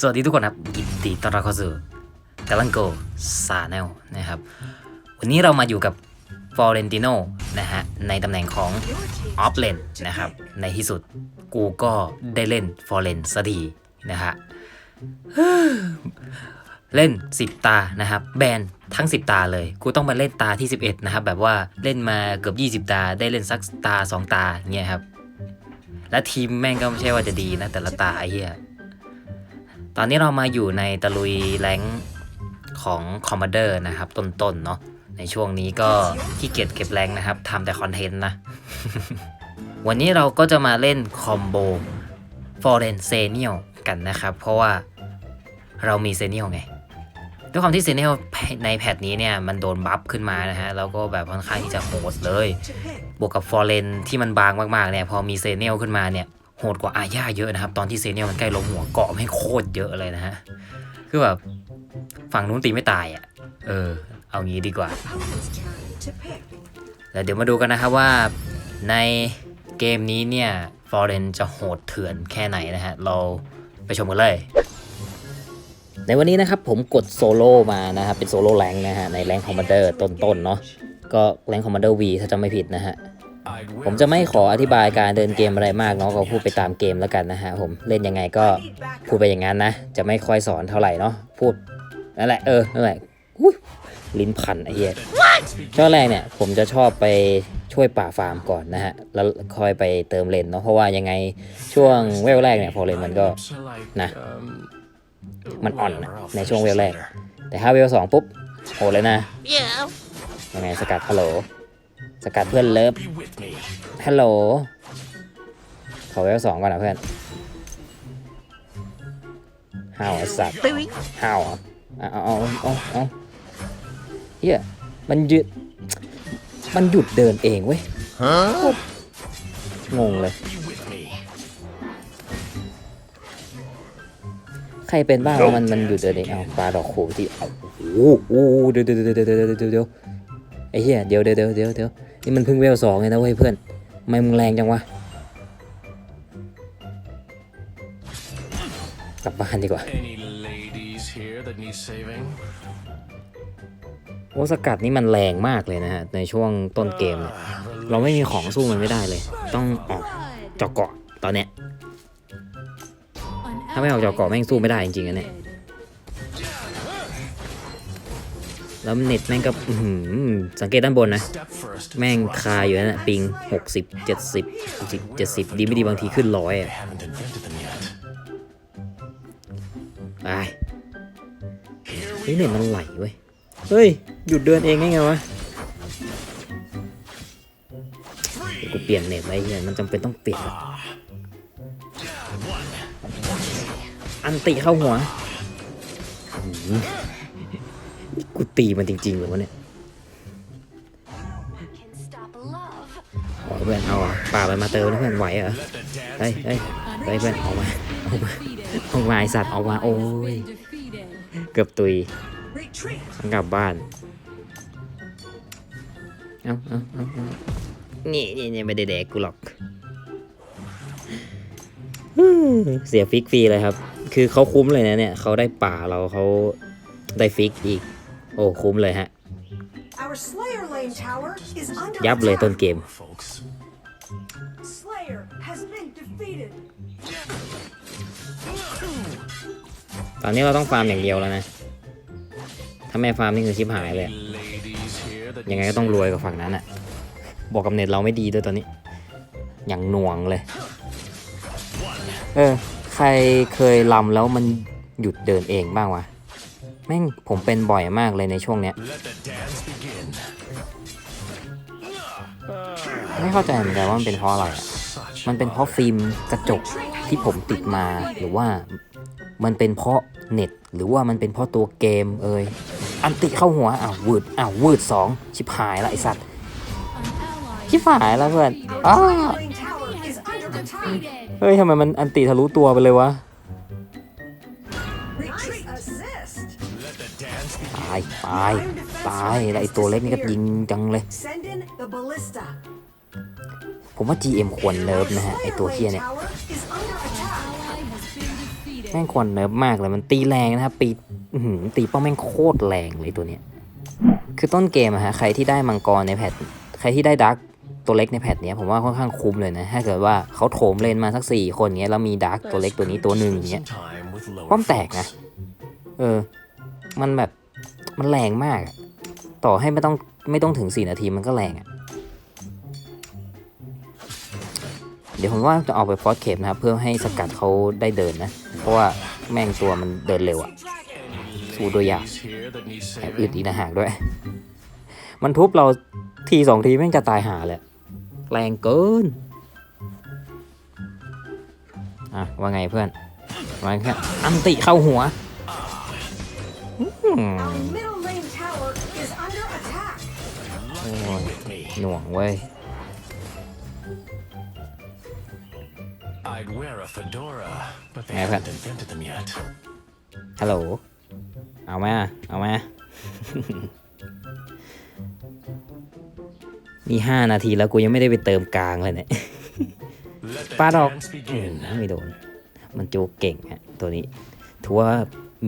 สวัสดีทุกคนครับยินดีต้อนรับเข้าสู่กาลังโกซาแนลนะครับ วันนี้เรามาอยู่กับฟอเรนติโนนะฮะ ในตำแหน่งของออฟเลนนะครับ ในที่สุดกูก็ได้เล่นฟอเรนสักทีนะฮะ เล่น 10 ตานะครับ แบนทั้ง 10 ตาเลย กูต้องมาเล่นตาที่ 11 นะครับ แบบว่าเล่นมาเกือบ 20 ตา ได้เล่นสักตา 2 ตาเงี้ยครับ และทีมแม่งก็ไม่ใช่ว่าจะดีนะแต่ละตาไอ้เหี้ย ตอนนี้เรามาอยู่ในตะลุยแรงของคอมมานเดอร์นะครับ ต้นๆเนาะในช่วงนี้ก็ขี้เกียจเก็บแรงนะครับทำแต่คอนเทนต์นะ วันนี้เราก็จะมาเล่นคอมโบฟอร์เรนเซเนียลกันนะครับ เพราะว่าเรามีเซเนียลไงด้วยความที่เซเนียลในแพทนี้เนี่ย มันโดนบัฟขึ้นมานะฮะ แล้วก็แบบค่อนข้างที่จะโหดเลย บวกกับฟอร์เรนที่มันบางมากๆเนี่ยพอมีเซเนียลขึ้นมาเนี่ย โหดกว่าอาญาเยอะนะครับ ตอนที่เซเนียลมันใกล้ล้มหัวเกาะไม่โคตรเยอะเลยนะฮะ คือแบบฝั่งนู้นตีไม่ตายอะ เออ เอางี้ดีกว่า แล้วเดี๋ยวมาดูกันนะครับว่าในเกมนี้เนี่ยฟอร์เรนจะโหดเถื่อนแค่ไหนนะฮะ เราไปชมกันเลย ในวันนี้นะครับผมกดโซโล่มานะครับ เป็นโซโล่แรงนะฮะ ในแรงคอมมานเดอร์ต้นๆเนาะก็แรงคอมมานเดอร์วีถ้าจำไม่ผิดนะฮะ ผมจะไม่ขออธิบายการเดินเกมอะไรมากเนาะก็พูดไปตามเกมแล้วกันนะฮะผมเล่นยังไงก็พูดไปอย่างนั้นนะ จะไม่ค่อยสอนเท่าไหร่เนาะพูดนั่นแหละเออนั่นแหละอุ๊ยลิ้นพันไอ้เหี้ยช่วงแรกเนี่ยผมจะชอบไปช่วยป่าฟาร์มก่อนนะฮะ แล้วค่อยไปเติมเลนเนาะเพราะว่ายังไงช่วงเวลแรกเนี่ยพอเลนมันก็นะมันอ่อนอะในช่วงเวลแรก แต่ถ้าเวลสองปุ๊บโหดเลยนะยังไงสกัดฮัลโหล สกัดเพื่อนเลิฟฮัลโหลขอเวลสองก่อนนะเพื่อนห้าวไอ้สัตว์ห้าวเหรอเอาเอาเอาเอาเอาเฮียมันหยุด มันหยุดเดินเองเว้ยโคตรงงเลย ใครเป็นบ้างว่ามันมันหยุดเดินเองเอาปลาดอกโขที่เอาโอ้โหเดี๋ยวเดี๋ยวเดี๋ยวเดี๋ยวเดี๋ยวเดี๋ยวเดี๋ยวไอ้เหี้ยเดี๋ยวเดี๋ยวเดี๋ยวเดี๋ยวเดี๋ยว นี่มันเพิ่งเวลสองเลยนะเว้ยเพื่อนทำไมมึงแรงจังวะ กลับบ้านดีกว่า Any ladies here that need saving? โอ้สกัดนี่มันแรงมากเลยนะฮะ ในช่วงต้นเกมเนี่ยเราไม่มีของสู้มันไม่ได้เลย ต้องออกเจาะเกาะตอนเนี้ยถ้าไม่ออกจากเกาะแม่งสู้ไม่ได้จริงๆอะเนี่ย แล้วเน็ตแม่งก็อื้อหือสังเกตด้านบนนะ Step first. แม่งคาอยู่นั่นนะปิง 60 70 60 70 ดีไม่ดีบางทีขึ้นร้อยอะ Haven't invented them yet. ไปเฮ้ยเน็ตมันไหลเว้ย เฮ้ย หยุดเดินเองได้ไงวะเดี๋ยวกูเปลี่ยนเน็ตไว้เฮียมันจำเป็นต้องเปลี่ยนอะอันติเข้าหัวหืมกู ตีมันจริงๆเลยวะเนี่ย can stop love. ขอเพื่อนเอาป่าไปมาเติมนะเพื่อนไหวเหรอเฮ้ยเฮ้ยเฮ้ยเพื่อนออกมาออกมาออกมาไอสัตว์ออกมาโอ้ยเกือบตุยต้องกลับบ้านเอาเอาเอาเอานี่นี่นี่ไม่ได้แดกกูหรอกเสียฟิกฟรีเลยครับ คือเขาคุ้มเลยนะเนี่ยเขาได้ป่าเราเขาได้ฟิกอีก โอ้คุ้มเลยฮะ Our Slayer Lane Tower is under ยับเลยต้น attack. เกม folks. Slayer has been defeated. ตอนนี้เราต้องฟาร์มอย่างเดียวแล้วนะ ถ้าไม่ฟาร์มนี่คือชิบหายเลยอะ Ladies here that ยังไง need ก็ต้องรวยกับฝั่งนั้นอะบอกกับเน็ตเราไม่ดีด้วยตอนนี้ อย่างหน่วงเลย เออ ใครเคยลำแล้วมันหยุดเดินเองบ้างวะ แม่งผมเป็นบ่อยมากเลยในช่วงเนี้ย ไม่เข้าใจเหมือนกันว่ามันเป็นเพราะอะไรอะมันเป็นเพราะฟิล์มกระจกที่ผมติดมา หรือว่ามันเป็นเพราะเน็ต หรือว่ามันเป็นเพราะตัวเกมเอ่ย อันติเข้าหัวอ้าววืดอ้าววืดสองชิบหายละไอสัตว์ ชิบหายแล้วเพื่อนอ้าเฮ้ยทำไมมันอันติทะลุตัวไปเลยวะ ตาย ตายแล้วไอตัวเล็กนี่ก็ยิงจังเลย ผมว่า GM ควรเนิร์ฟนะฮะ ไอตัวเฮียเนี่ย Lane Tower is under attack. ม่งควรเนิร์ฟมากเลย มันตีแรงนะครับปีตีป้าแม่งโคตรแรงเลยตัวเนี้ย คือต้นเกมอะฮะ ใครที่ได้มังกรในแพท ใครที่ได้ดักตัวเล็กในแพทเนี้ยผมว่าค่อนข้างคุ้มเลยนะ ถ้าเกิดว่าเขาโถมเลนมาสักสี่คนเนี้ยแล้วมีดักตัวเล็กตัวนี้ตัวหนึ่งอย่างเงี้ยป้อมแตกนะ เออ มันแบบ มันแรงมากต่อให้ไม่ต้องไม่ต้องถึงสี่นาทีมันก็แรงอะเดี๋ยวผมว่าจะเอาไปฟอสเคปนะครับ เพื่อให้สกัดเขาได้เดินนะ เพราะว่าแม่งตัวมันเดินเร็วอะสู้ตัวยากแอบอึดอีกนะหากด้วย มันทุบเราทีสองทีแม่งจะตายหาเลยแรงเกิน อะ ว่าไงเพื่อนว่าไงเพื่อนอันติเข้าหัว หน่วงเว้ย I'd wear a fedora, but they Yeah, haven't invented them yet. ฮัลโหล เอามาเอามานี่ห้านาทีแล้วกูยังไม่ได้ไปเติมกลางเลยเนี่ย Let the ปาดอก dance อื begin. มไม่โดน มันจูเก่งฮะตัวนี้ถือว่า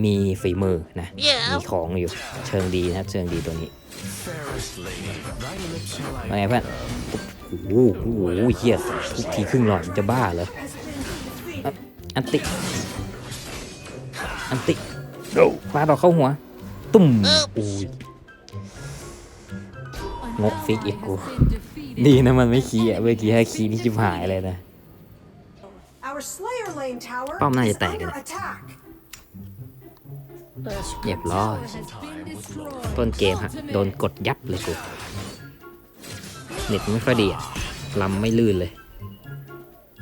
มีฝีมือนะ มีของอยู่เชิงดีนะครับ เชิงดีตัวนี้ Fairest lady, thy lips shall ว่า I ไงเพื่อนโอ้โหโอ้โหเฮียทุกทีครึ่งหลอดจะบ้าเหรอ Has been defeated. อันติ อันติปาดอกเข้าหัว ตุ่มอุ้ยงกฟิกอีกกูดีนะมันไม่ขี้อะเมื่อกี้ให้ขี้นี่จิบหายเลยนะ Our Slayer lane tower ป้อมน่า is จะแตก under นะ attack. เรียบร้อยต้นเกมฮะ โดนกดยับเลยกูเน็ตไม่ค่อยดีอะลำไม่ลื่นเลย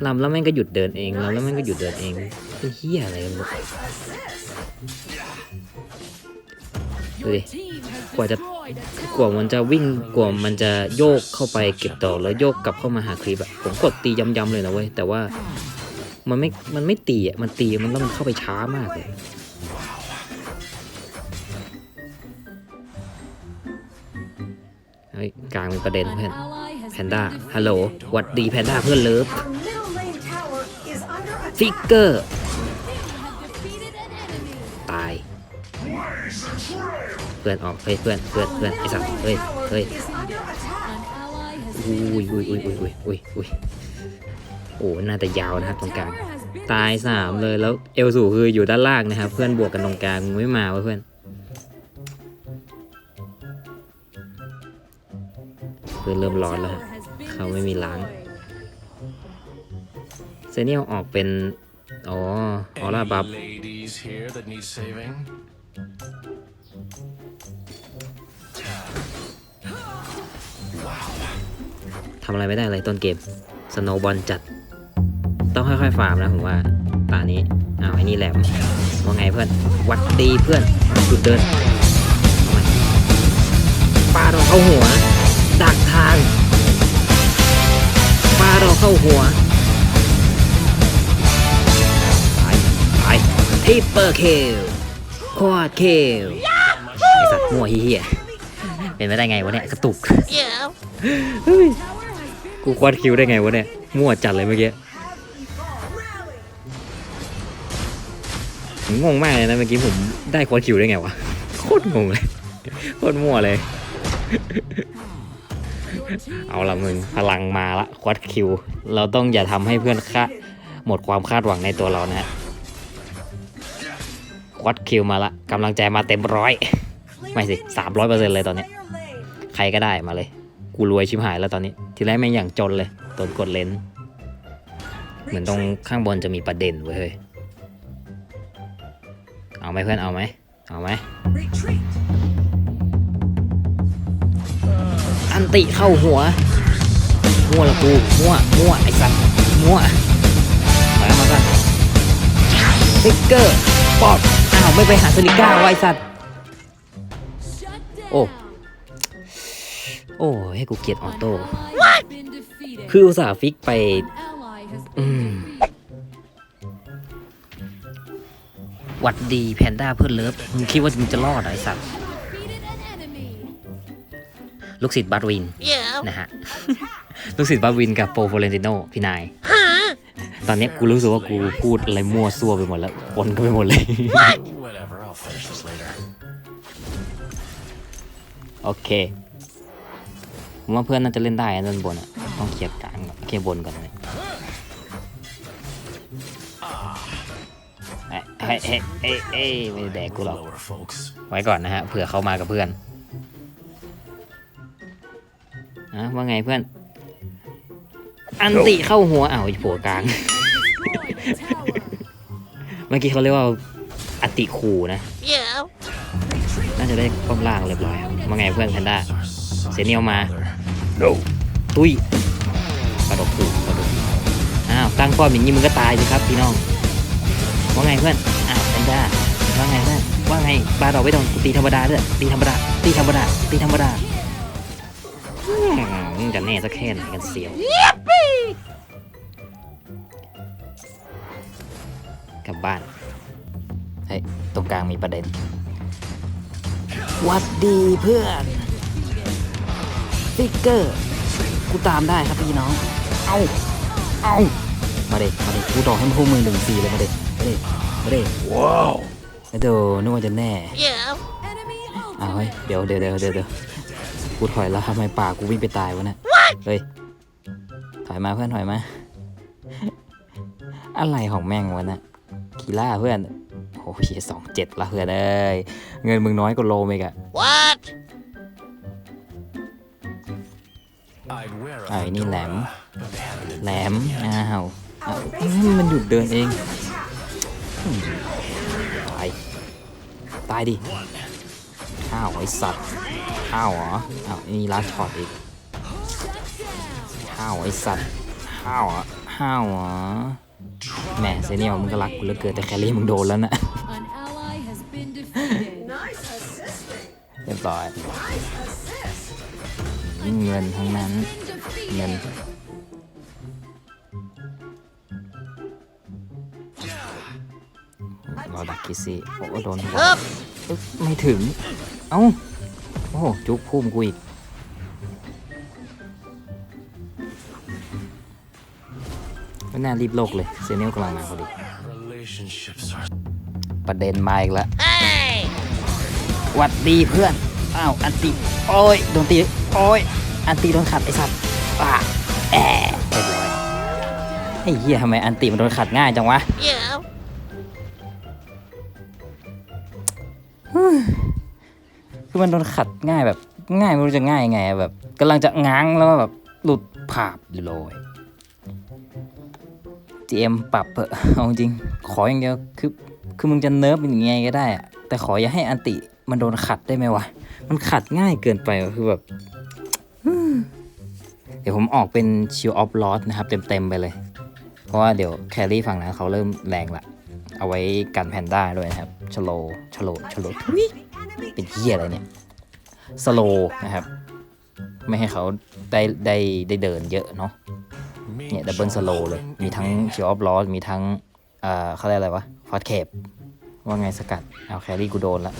ลำแล้วแม่งก็หยุดเดินเองลำแล้วแม่งก็หยุดเดินเองเป็นเฮียอะไรกันวะ Nice assist. ดูดิกว่าจะกว่ามันจะวิ่งกว่ามันจะโยกเข้าไปเก็บดอกแล้วโยกกลับเข้ามาหาคลิปอะผมกดตีย้ำๆเลยนะเว้ยแต่ว่ามันไม่มันไม่ตีอะมันตีมันแล้วมันเข้าไปช้ามากเลย กลางมีประเด็นเพื่อนแพนด้าฮัลโหลหวัดดีแพนด้าเพื่อนเลิฟ Our middle lane tower is under ฟิก attack. เกอร์ตายเพื่อนออกเฮ้ยเพื่อนเพื่อนเพื่อนไอสัตว์เฮ้ยเฮ้ย Is under attack. อุ้ยอุ้ยอุ้ยอุ้ยอุ้ยอุ้ยอุ้ยโอ้น่าจะยาวนะครับตรงกลาง ตายสามเลยแล้วเอลสูคืออยู่ด้านล่างนะครับ เพื่อนบวกกันตรงกลางมึงไม่มาวะเพื่อน เพื่อเริ่มร้อนแล้วฮะเขาไม่มีล้างเซเนียลออกเป็น อ๋อออร่าบัฟ ladies here that need saving? ทำอะไรไม่ได้เลยต้นเกม สโนบอลจัด ต้องค่อยๆฟาร์มนะผมว่าตานี้อ้าวไอ้นี่แหลมว่าไงเพื่อน วัดดีเพื่อนหยุดเดินเอาใหม่ปาดอกเข้าหัว ดักทางปาดอกเข้าหัวไปไปทิปเปอร์เคลควอดเคลไอสัตว์มั่วเฮียเป็นไปได้ไงวะเนี่ยกระตุกกูควอดคิวได้ไงวะเนี่ยมั่วจัดเลยเมื่อกี้ผมงงมากเลยนะเมื่อกี้ผมได้ควอดคิวได้ไงวะโคตรงงเลยโคตรมั่วเลย เอาละมึงพลังมาละควอดคิว เราต้องอย่าทำให้เพื่อนคาดหมดความคาดหวังในตัวเรานะฮะควอดคิวมาละกำลังใจมาเต็มร้อยไม่สิ300%เลยตอนเนี้ย Slayer lane. ใครก็ได้มาเลย กูรวยชิบหายแล้วตอนนี้ ทีแรกแม่งอย่างจนเลยโดนกดเลนส์เหมือนตรงข้างบนจะมีประเด็นเว้ยเฮ้ยเอาไหมเพื่อนเอาไหมเอาไหม อันติเข้าหัวมั่วละกูมั่วมั่วไอสัตว์มั่วมามาสัตว์ฟิกเกอร์ปอดอ้าวไม่ไปหาสลิก้าวะไอสัตว์โอ้โอ้ให้กูเกลียดออโต้คืออุตส่าห์ฟิกไปอืมหวัดดีแพนด้าเพื่อนเลิฟมึงคิดว่ามึงจะรอดเหรอไอสัตว์ ลูกศิษย์บัตวินนะฮะลูกศิษย์บัตวินกับโปรโฟเรนติโนพี่นายตอนนี้กูรู้สึกว่ากูพูดอะไรมั่วซั่วไปหมดแล้วปนก็ไปหมดเลย Whatever, I'll finish this later. โอเคผมว่าเพื่อนน่าจะเล่นได้นะด้านบนอะต้องเคลียร์กลางก่อนเคลียร์บนก่อนเลยเฮ้ยเฮ้ยเฮ้ยเฮ้ยไม่ได้แดกกูหรอก Lower, folks. ไว้ก่อนนะฮะเผื่อเขามากับเพื่อน อะว่าไงเพื่อน อันติเข้าหัวอ้าวไอ้ผัวกลาง Destroyed a tower. เมื่อกี้เขาเรียกว่าอัติคูนะ Retreat. น่าจะได้ป้อมล่างเรียบร้อยครับว่าไงเพื่อนแพนด้า Our son, เสียเนียวมา mother. ตุ้ยกระดกถูกกระดกอ้าวตั้งป้อมอย่างนี้มึงก็ตายสิครับพี่น้อง ว่าไงเพื่อน อ้าวแพนด้าว่าไงเพื่อนว่าไงบาดอกไม่ต้องกูตีธรรมดาด้วยตีธรรมดาตีธรรมดาตีธรรมดา อืมจะแน่สักแค่ไหนกันเสียวกลับบ้าน เฮ้ย ตรงกลางมีประเด็นหวัดดีเพื่อนฟิกเกอร์ กูตามได้ครับพี่น้อง เอา เอา มาเด็มาเด็กูต่อให้พวกมึงหนึ่งสี่เลยมาเด็มาเด็มาเด็ว้าวเดี๋ยวนึกว่าจะแน่ Enemy เอาเฮ้ย เดี๋ยวเดี๋ยวเดี๋ยวเดี๋ยวเดี๋ยว กูถอยแล้วทำไมป่ากูวิ่งไปตายวะเนะเฮ้ย ถอยมาเพื่อนถอยมา อะไรของแม่งวะน่ะคีล่าเพื่อนโอ้ยสองเจ็ดละเพื่อนเอ้ย เงินมึงน้อยกว่าโลเมกอะ I'd wear a ไอ้นี่แหลม fedora, but they haven't แหลม อ้าว Our อื base มมันหยุดเดินเอง attack. ตาย ตายดิ ข้าวไอสัตว์ข้าวเหรออ้าวนี่ลัดช็อตอีกข้าวไอสัตว์ข้าวเหรอะข้าวเหรอแหมเซเนียลมึงก็รักกูเหลือเกินแต่แครี่มึงโดนแล้วนะ An ally has been defeated. Nice assisting. เรียบร้อย Nice assist. เงินทั้งนั้น Been เงิน defeated. รอดักกิซี่โอ้โดนหัวอึ๊บไม่ถึง เอ้า โอ้โห จุกพุ่มกูอีก ไม่น่ารีบโลกเลย เซเนียลกำลังมาพอดี relationships are ประเด็นมาอีกแล้วหวัดดีเพื่อน อ้าว อันติ โอ้ย โดนตี โอ้ย อันติโดนขัดไอ้สัตว์ป่าแอะเรียบร้อยไอ้เหี้ยทำไมอันติมันโดนขัดง่ายจังวะ คือมันโดนขัดง่ายแบบง่ายไม่รู้จะง่ายยังไงแบบกำลังจะง้างแล้วแบบหลุดผาบเลย GM ปรับเถอะเอาจริง ขออย่างเดียวคือคือมึงจะเนิร์ฟเป็นยังไงก็ได้อะแต่ขออย่าให้อันติมันโดนขัดได้ไหมวะ มันขัดง่ายเกินไปคือแบบเดี๋ยวผมออกเป็น Shield of Loss นะครับ เต็มๆไปเลย เพราะว่าเดี๋ยวแครี่ฝั่งนั้นเขาเริ่มแรงละ เอาไว้กันแพนด้าด้วยนะครับชโลชโลชโลทุย เป็นเหี้ยอะไรเนี่ยสโลนะครับ ไม่ให้เขาได้ได้ได้เดินเยอะเนาะเนี่ยดับเบิลสโลเลย มีทั้งเชียร์ออฟลอสมีทั้งเอ่อเขาเรียกอะไรวะฟาสเคปว่าไงสกัด เอาแครี่กูโดนละ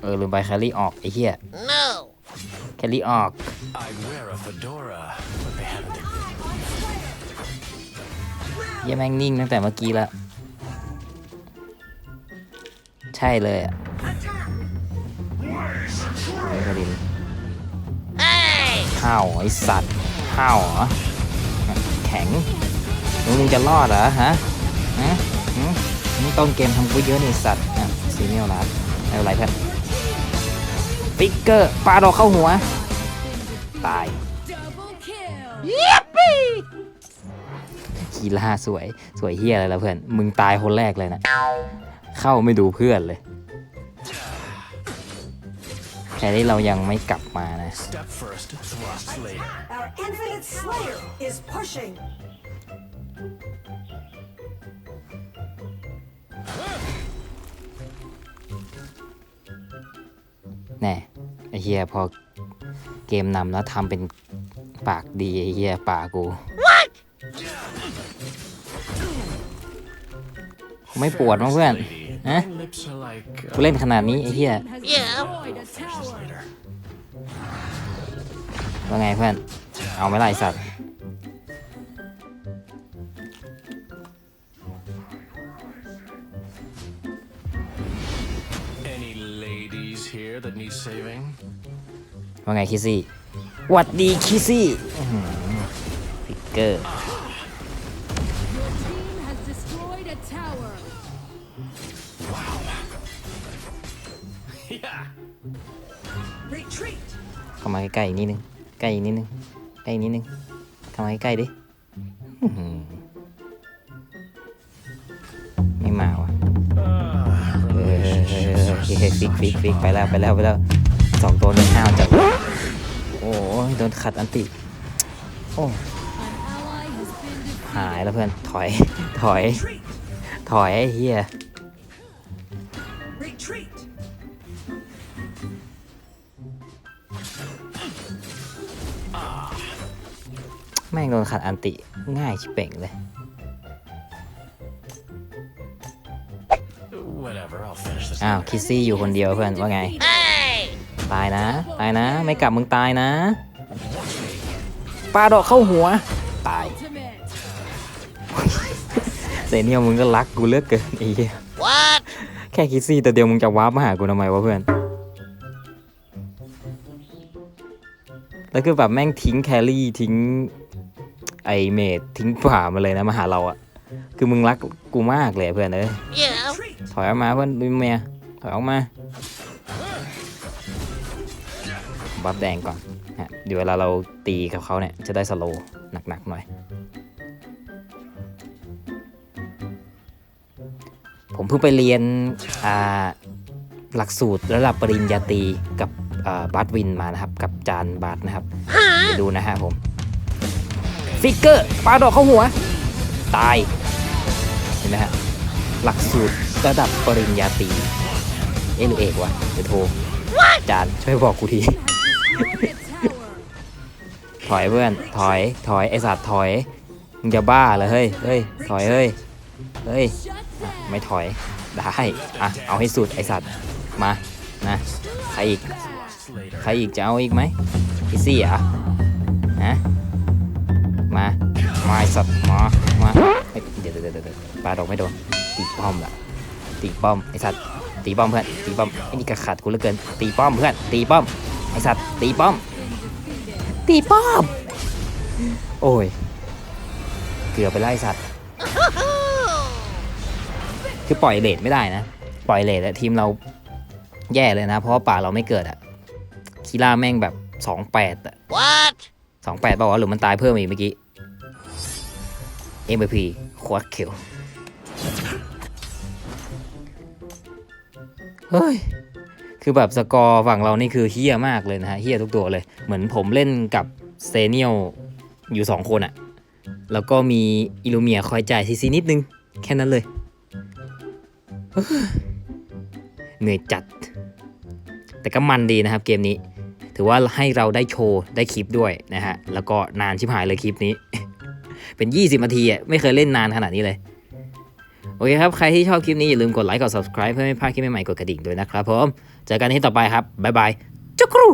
เออลืมไปแครี่ออกไอ้เหี้ย no แครี่ออก I'd wear a fedora, but they haven't เหี้ยแม่งนิ่งตั้งแต่เมื่อกี้ละ ใช่เลยอะไม่ กระดินข้าวไอสัตว์ข้าวเหรอ แข็งมึงมึงจะรอดเหรอฮะฮะหืมนี่ต้นเกมทำกูเยอะนี่สัตว์อะซีเนียลรัดไม่เป็นไรเพื่อนฟิกเกอร์ปาดอกเข้าหัว ตาย Double kill. กีฬาสวย สวยเฮียอะไรแล้วเพื่อน มึงตายคนแรกเลยนะ เข้าไม่ดูเพื่อนเลย แค่นี้เรายังไม่กลับมานะ step first, thrust later. Our infinite slayer is pushing. แน่ไอเฮียพอเกมนำแล้วทำเป็นปากดีไอเฮียป่ากู ไม่ปวดมั้งเพื่อน Lady, ฮะกูเล่นขนาดนี้ไอ้เหี้ยว่าไงเพื่อน เอาไม่ได้สัตว์ว่าไงคิซี่หวัดดีคิซี่ฟิกเกอร์ มาใกล้ๆอีกนิดนึงใกล้อีกนิดนึงใกล้อีกนิดนึงเข้ามาใกล้ดิไม่มาวะเออ relationships โอ are เคฟิกฟิกฟิกไปแล้วไปแล้วไปแล้วสองตัวนี้ห้าวจัดโอ้ยโดนขัดอันติโอ้หายแล้วเพื่อนถอยถอยถอยไอ้เฮีย แม่งโดนขัดอันติง่ายชิบเป่งเลย Whatever, I'll finish this. อ้าว later. คิสซี่อยู่คนเดียวเพื่อนว่าไง ตายนะ ตายนะ ไม่กลับมึงตายนะปาดอกเข้าหัว ตาย Ultimate. เซเนียลมึงก็รักกูเหลือกเกินไอ้เหี้ยแค่คิดซี่แต่เดียวมึงจะวาร์ปมาหากูทำไมวะเพื่อน แล้วคือแบบแม่งทิ้งแครี่ทิ้ง ไอเมดทิ้งป่ามาเลยนะมาหาเราอะคือมึงรักกูมากเลยเพื่อนเอ้ยถอยออกมาเพื่อนดูเมียถอยออกมาบัฟแดงก่อนฮะเดี๋ยวเวลาเราตีกับเขาเนี่ยจะได้สโลว์หนักๆหน่อย ผมเพิ่งไปเรียนอ่าหลักสูตรระดับปริญญาตรีกับอ่าบัตวินมานะครับ กับจานบัตนะครับไปดูนะฮะผม ฟิกเกอร์ปาดอกเข้าหัว ตาย เห็นไหมฮะ หลักสูตรระดับปริญญาตรีเอะหรือเอกวะเดี๋ยวโทรอาจารย์ช่วยบอกกูที Destroyed a tower. ถอยเพื่อน ถอย ถอยไอสัตว์ถอย มึงจะบ้าเหรอเฮ้ย เฮ้ย ถอยเฮ้ย เฮ้ย Shut down. ไม่ถอย ได้ อะ เอาให้สุดไอสัตว์ มา นะ ใครอีก Lost later. ใครอีกจะเอาอีกไหมอีซี่เหรอะฮะ มามาไอสัตว์มามาเฮ้ยเดี๋ยวเดี๋ยวเดี๋ยวเดี๋ยวปาดอกไม่โดนตีป้อมละตีป้อมไอสัตว์ตีป้อมเพื่อนตีป้อมไอ้นี่กระขัดกูเหลือเกิน ตีป้อมเพื่อนตีป้อมไอสัตว์ตีป้อม ตีป้อม โอ้ย เกือบไปไล่สัตว์คือปล่อยเลทไม่ได้นะ ปล่อยเลทอะทีมเราแย่เลยนะ เพราะว่าป่าเราไม่เกิดอะคีล่าแม่งแบบสองแปดอะ What? สองแปดป่าวะหรือมันตายเพิ่มอีกเมื่อกี้ MVP ควอดคิวเฮ้ย คือแบบสกอร์ฝั่งเรานี่คือเฮี้ยมากเลยนะฮะเฮี้ยทุกตัวเลย เหมือนผมเล่นกับเซเนียลอยู่สองคนอะแล้วก็มีอิลูเมียคอยจ่ายซีซีนิดนึง แค่นั้นเลย เหนื่อยจัด แต่ก็มันดีนะครับเกมนี้ ถือว่าให้เราได้โชว์ได้คลิปด้วยนะฮะ แล้วก็นานชิบหายเลยคลิปนี้ เป็น 20นาทีอะไม่เคยเล่นนานขนาดนี้เลย โอเคครับ ใครที่ชอบคลิปนี้อย่าลืมกดไลค์กด subscribe เพื่อไม่พลาดคลิปใหม่ๆกดกระดิ่งด้วยนะครับผม เจอกันที่ต่อไปครับ บ๊ายบายจุกรู